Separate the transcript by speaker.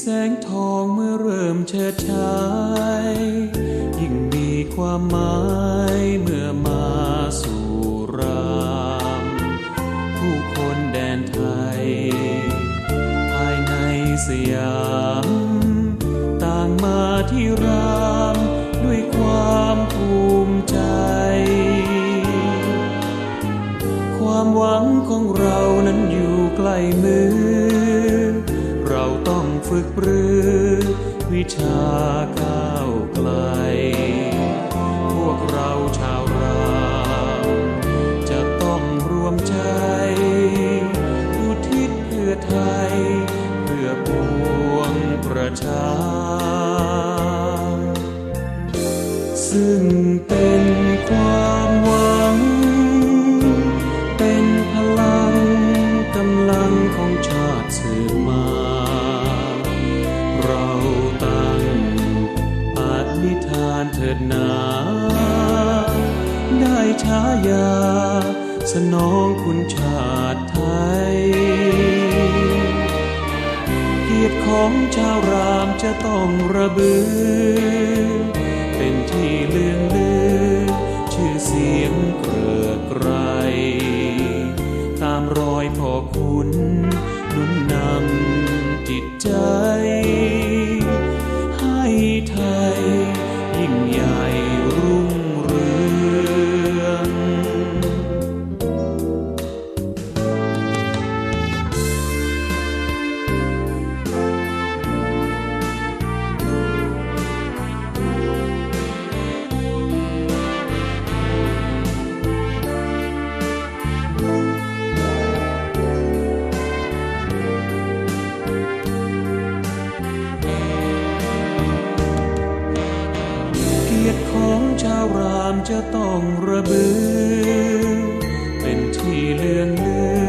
Speaker 1: แสงทองเมื่อเริ่มเชิดชายยิ่งมีความหมายเมื่อมาสู่รามผู้คนแดนไทย ภายในสยาม ต่างมาที่รามด้วยความภูมิใจ ความหวังของเรานั้นอยู่ใกล้มือ ฝึกปรือวิชาก้าวไกล พวกเราชาวรามจะต้องรวมใจอุทิศเพื่อไทย เพื่อปวงประชา ซึ่งเป็นความหวัง เป็นพลังกำลังของชาติสืบมา เราตั้งปณิธานเถิดนา ได้ฉายา สนองคุณชาติไทย เกียรติของชาวรามจะต้องระบือ เป็นที่เลื่องลือ ชื่อเสียงเกลือไกร รอยพ่อคุณ นุนนำจิตใจ จะต้องระบือ เป็นที่เลื่องลือ